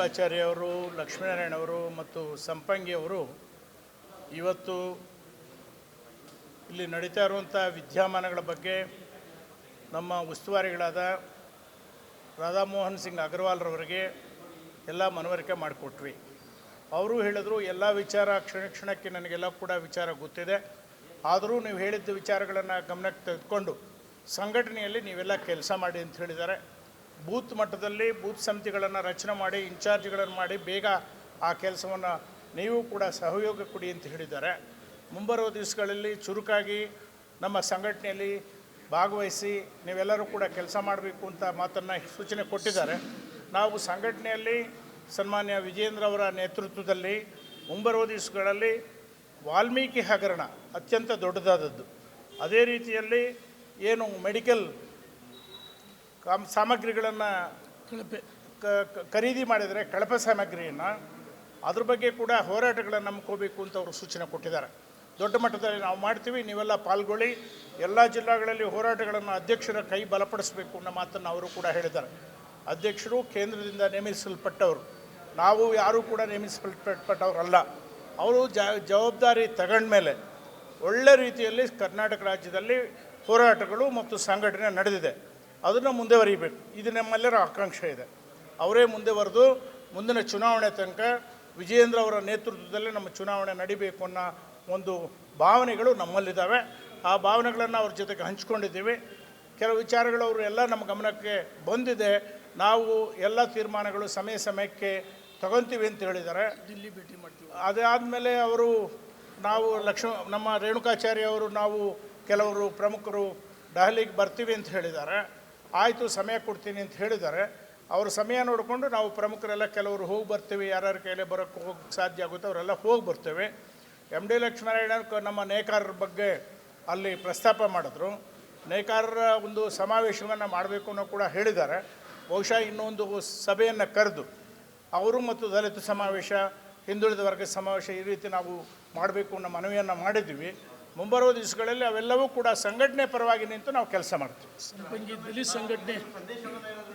ಅವರು ಲಕ್ಷ್ಮೀನಾರಾಯಣ ಅವರು ಮತ್ತು ಸಂಪಂಗಿಯವರು ಇವತ್ತು ಇಲ್ಲಿ ನಡೀತಾ ಇರುವಂಥ ವಿದ್ಯಮಾನಗಳ ಬಗ್ಗೆ ನಮ್ಮ ಉಸ್ತುವಾರಿಗಳಾದ ರಾಧಾಮೋಹನ್ ಸಿಂಗ್ ಅಗರ್ವಾಲ್ರವರಿಗೆ ಎಲ್ಲ ಮನವರಿಕೆ ಮಾಡಿಕೊಟ್ವಿ. ಅವರು ಹೇಳಿದ್ರು, ಎಲ್ಲ ವಿಚಾರ ಕ್ಷಣ ಕ್ಷಣಕ್ಕೆ ನನಗೆಲ್ಲ ಕೂಡ ವಿಚಾರ ಗೊತ್ತಿದೆ. ಆದರೂ ನೀವು ಹೇಳಿದ್ದ ವಿಚಾರಗಳನ್ನು ಗಮನಕ್ಕೆ ತೆಗೆದುಕೊಂಡು ಸಂಘಟನೆಯಲ್ಲಿ ನೀವೆಲ್ಲ ಕೆಲಸ ಮಾಡಿ ಅಂತ ಹೇಳಿದ್ದಾರೆ. ಬೂತ್ ಮಟ್ಟದಲ್ಲಿ ಬೂತ್ ಸಮಿತಿಗಳನ್ನು ರಚನೆ ಮಾಡಿ, ಇನ್ಚಾರ್ಜ್ಗಳನ್ನು ಮಾಡಿ ಬೇಗ ಆ ಕೆಲಸವನ್ನು ನೀವು ಕೂಡ ಸಹಯೋಗ ಕೊಡಿ ಅಂತ ಹೇಳಿದ್ದಾರೆ. ಮುಂಬರುವ ದಿವಸಗಳಲ್ಲಿ ಚುರುಕಾಗಿ ನಮ್ಮ ಸಂಘಟನೆಯಲ್ಲಿ ಭಾಗವಹಿಸಿ ನೀವೆಲ್ಲರೂ ಕೂಡ ಕೆಲಸ ಮಾಡಬೇಕು ಅಂತ ಮಾತನ್ನು ಸೂಚನೆ ಕೊಟ್ಟಿದ್ದಾರೆ. ನಾವು ಸಂಘಟನೆಯಲ್ಲಿ ಸನ್ಮಾನ್ಯ ವಿಜೇಂದ್ರ ಅವರ ನೇತೃತ್ವದಲ್ಲಿ ಮುಂಬರುವ ದಿವಸಗಳಲ್ಲಿ ವಾಲ್ಮೀಕಿ ಹಗರಣ ಅತ್ಯಂತ ದೊಡ್ಡದಾದದ್ದು. ಅದೇ ರೀತಿಯಲ್ಲಿ ಏನು ಮೆಡಿಕಲ್ ಸಾಮಗ್ರಿಗಳನ್ನು ಕಳಪೆ. ಖರೀದಿ ಮಾಡಿದರೆ ಕಳಪೆ ಸಾಮಗ್ರಿಯನ್ನು ಅದ್ರ ಬಗ್ಗೆ ಕೂಡ ಹೋರಾಟಗಳನ್ನು ನಂಬ್ಕೋಬೇಕು ಅಂತ ಅವರು ಸೂಚನೆ ಕೊಟ್ಟಿದ್ದಾರೆ. ದೊಡ್ಡ ಮಟ್ಟದಲ್ಲಿ ನಾವು ಮಾಡ್ತೀವಿ ನೀವೆಲ್ಲ ಪಾಲ್ಗೊಳ್ಳಿ ಎಲ್ಲ ಜಿಲ್ಲೆಗಳಲ್ಲಿ ಹೋರಾಟಗಳನ್ನು ಅಧ್ಯಕ್ಷರ ಕೈ ಬಲಪಡಿಸಬೇಕು ಅನ್ನೋ ಮಾತನ್ನು ಅವರು ಕೂಡ ಹೇಳಿದ್ದಾರೆ. ಅಧ್ಯಕ್ಷರು ಕೇಂದ್ರದಿಂದ ನೇಮಿಸಲ್ಪಟ್ಟವರು. ನಾವು ಯಾರೂ ಕೂಡ ನೇಮಿಸಲ್ಪಟ್ಟವರಲ್ಲ. ಅವರು ಜ ಜವಾಬ್ದಾರಿ ತಗೊಂಡ್ಮೇಲೆ ಒಳ್ಳೆ ರೀತಿಯಲ್ಲಿ ಕರ್ನಾಟಕ ರಾಜ್ಯದಲ್ಲಿ ಹೋರಾಟಗಳು ಮತ್ತು ಸಂಘಟನೆ ನಡೆದಿದೆ. ಅದನ್ನು ಮುಂದುವರಿಬೇಕು ಇದು ನಮ್ಮೆಲ್ಲರ ಆಕಾಂಕ್ಷೆ ಇದೆ. ಅವರೇ ಮುಂದೆ ಬರೆದು ಮುಂದಿನ ಚುನಾವಣೆ ತನಕ ವಿಜಯೇಂದ್ರ ಅವರ ನೇತೃತ್ವದಲ್ಲಿ ನಮ್ಮ ಚುನಾವಣೆ ನಡಿಬೇಕು ಅನ್ನೋ ಒಂದು ಭಾವನೆಗಳು ನಮ್ಮಲ್ಲಿದ್ದಾವೆ. ಆ ಭಾವನೆಗಳನ್ನು ಅವ್ರ ಜೊತೆಗೆ ಹಂಚ್ಕೊಂಡಿದ್ದೀವಿ. ಕೆಲವು ವಿಚಾರಗಳು ಅವರು ಎಲ್ಲ ನಮ್ಮ ಗಮನಕ್ಕೆ ಬಂದಿದೆ. ನಾವು ಎಲ್ಲ ತೀರ್ಮಾನಗಳು ಸಮಯ ಸಮಯಕ್ಕೆ ತಗೊತೀವಿ ಅಂತ ಹೇಳಿದ್ದಾರೆ. ದಿಲ್ಲಿ ಭೇಟಿ ಮಾಡ್ತೀವಿ. ಅದಾದಮೇಲೆ ಅವರು ನಾವು ಲಕ್ಷ್ಮ ನಮ್ಮ ರೇಣುಕಾಚಾರ್ಯ ಅವರು ನಾವು ಕೆಲವರು ಪ್ರಮುಖರು ದೆಹಲಿಗೆ ಬರ್ತೀವಿ ಅಂತ ಹೇಳಿದ್ದಾರೆ. ಆಯಿತು, ಸಮಯ ಕೊಡ್ತೀನಿ ಅಂತ ಹೇಳಿದ್ದಾರೆ ಅವ್ರ ಸಮಯ ನೋಡಿಕೊಂಡು ನಾವು ಪ್ರಮುಖರೆಲ್ಲ ಕೆಲವರು ಹೋಗಿ ಬರ್ತೇವೆ, ಯಾರ್ಯಾರ ಕೈಲೇ ಬರೋಕ್ಕೆ ಹೋಗಿ ಸಾಧ್ಯ ಆಗುತ್ತೆ, ಅವರೆಲ್ಲ ಹೋಗಿ ಬರ್ತೇವೆ. ಎಂ ಡಿ ಲಕ್ಷ್ಮೀನಾರಾಯಣ ನಮ್ಮ ನೇಕಾರರ ಬಗ್ಗೆ ಅಲ್ಲಿ ಪ್ರಸ್ತಾಪ ಮಾಡಿದ್ರು. ನೇಕಾರರ ಒಂದು ಸಮಾವೇಶವನ್ನು ಮಾಡಬೇಕು ಅನ್ನೋ ಕೂಡ ಹೇಳಿದ್ದಾರೆ. ಬಹುಶಃ ಇನ್ನೊಂದು ಸಭೆಯನ್ನು ಕರೆದು, ಅವರು ಮತ್ತು ದಲಿತ ಸಮಾವೇಶ, ಹಿಂದುಳಿದ ವರ್ಗ ಸಮಾವೇಶ ಈ ರೀತಿ ನಾವು ಮಾಡಬೇಕು ಅನ್ನೋ ಮನವಿಯನ್ನು ಮಾಡಿದ್ವಿ ಮುಂಬರುವ ದಿವಸಗಳಲ್ಲಿ ಅವೆಲ್ಲವೂ ಕೂಡ ಸಂಘಟನೆ ಪರವಾಗಿ ನಿಂತು ನಾವು ಕೆಲಸ ಮಾಡ್ತೀವಿ. ಸಂಪಂಗಿ ದಲಿತ ಸಂಘಟನೆ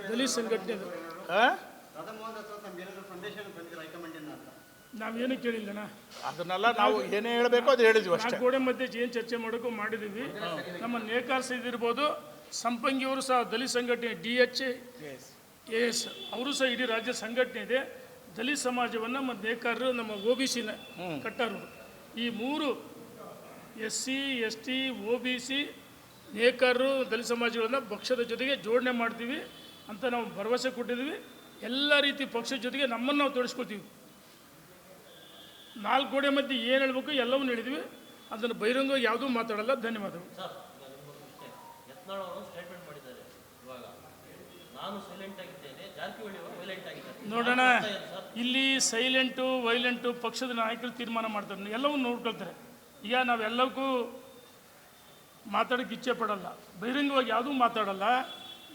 ದಲಿತ ಸಂಘಟನೆ. ನಾವೇನು ಕೇಳಿಲ್ಲಣ್ಣ. ಅದನ್ನೆಲ್ಲ ನಾವು ಏನೇ ಹೇಳಬೇಕು ಅದು ಹೇಳಿದ್ವಿ ಅಷ್ಟೇ. ಗೋಡೆ ಮಧ್ಯೆ ಏನು ಚರ್ಚೆ ಮಾಡೋಕ್ಕೂ ಮಾಡಿದ್ದೀವಿ ನಮ್ಮ ನೇಕಾರ ಇದಿರ್ಬೋದು ಸಂಪಂಗಿಯವರು ಸಹ ದಲಿತ ಸಂಘಟನೆ ಡಿ ಎಚ್ ಎ ಎಸ್ ಅವರು ಸಹ ಇಡೀ ರಾಜ್ಯ ಸಂಘಟನೆ ಇದೆ. ದಲಿತ ಸಮಾಜವನ್ನು ನಮ್ಮ ನೇಕಾರರು ನಮ್ಮ ಒ ಬಿ ಸಿನ ಕಟ್ಟಾರು ಈ ಮೂರು S C S T O B C ನೇಕಾರರು ದಲಿತ ಸಮಾಜಗಳನ್ನು ಪಕ್ಷದ ಜೊತೆಗೆ ಜೋಡಣೆ ಮಾಡ್ತೀವಿ ಅಂತ ನಾವು ಭರವಸೆ ಕೊಟ್ಟಿದ್ದೀವಿ. ಎಲ್ಲ ರೀತಿ ಪಕ್ಷದ ಜೊತೆಗೆ ನಮ್ಮನ್ನು ನಾವು ತೊಡಸ್ಕೊತೀವಿ. ನಾಲ್ಕು ಕೋಡೆ ಮಧ್ಯೆ ಏನು ಹೇಳ್ಬೇಕು ಎಲ್ಲವನ್ನೂ ಹೇಳಿದ್ವಿ ಅದನ್ನು ಬಹಿರಂಗವಾಗಿ ಯಾವುದೂ ಮಾತಾಡಲ್ಲ. ಧನ್ಯವಾದಗಳು. ನೋಡೋಣ. ಇಲ್ಲಿ ಸೈಲೆಂಟು ವೈಲೆಂಟು ಪಕ್ಷದ ನಾಯಕರು ತೀರ್ಮಾನ ಮಾಡ್ತಾರೆ. ಎಲ್ಲವನ್ನೂ ನೋಡ್ಕೊಳ್ತಾರೆ. ಈಗ ನಾವೆಲ್ಲಕ್ಕೂ ಮಾತಾಡೋಕ್ಕೆ ಇಚ್ಛೆ ಪಡೋಲ್ಲ. ಬಹಿರಂಗವಾಗಿ ಯಾವುದೂ ಮಾತಾಡಲ್ಲ.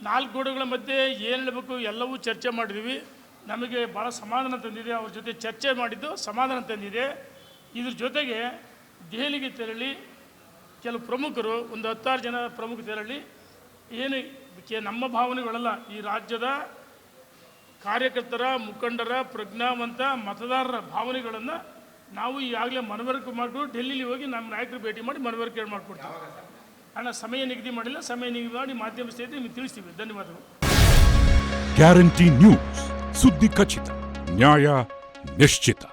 ನಾಲ್ಕು ಗೋಡೆಗಳ ಮಧ್ಯೆ ಏನು ಹೇಳಬೇಕು ಎಲ್ಲವೂ ಚರ್ಚೆ ಮಾಡಿದ್ವಿ. ನಮಗೆ ಭಾಳ ಸಮಾಧಾನ ತಂದಿದೆ. ಅವ್ರ ಜೊತೆ ಚರ್ಚೆ ಮಾಡಿದ್ದು ಸಮಾಧಾನ ತಂದಿದೆ. ಇದ್ರ ಜೊತೆಗೆ ದೆಹಲಿಗೆ ತೆರಳಿ ಕೆಲವು ಪ್ರಮುಖರು, ಒಂದು ಹತ್ತಾರು ಜನ ಪ್ರಮುಖ ತೆರಳಿ ಏನು ನಮ್ಮ ಭಾವನೆಗಳಲ್ಲ. ಈ ರಾಜ್ಯದ ಕಾರ್ಯಕರ್ತರ, ಮುಖಂಡರ, ಪ್ರಜ್ಞಾವಂತ, ಮತದಾರರ ಭಾವನೆಗಳನ್ನು ನಾವು ಈಗಾಗಲೇ ಮನವರಿಕೆ ಮಾಡಿಕೊಂಡು ಡೆಲ್ಲಿಲಿ ಹೋಗಿ ನಮ್ಮ ನಾಯಕರು ಭೇಟಿ ಮಾಡಿ ಮನವರಿಕೆ ಮಾಡಿಕೊಡ್ತೀವಿ. ಅಣ್ಣ ಸಮಯ ನಿಗದಿ ಮಾಡಿಲ್ಲ ಸಮಯ ನಿಗದಿ ಮಾಡಿ ಮಾಧ್ಯಮ ಸ್ನೇಹಿತರೆ ನಿಮಗೆ ತಿಳಿಸ್ತೀವಿ. ಧನ್ಯವಾದಗಳು. ಗ್ಯಾರಂಟಿ ನ್ಯೂಸ್ ಸುದ್ದಿ ಖಚಿತ ನ್ಯಾಯ ನಿಶ್ಚಿತ.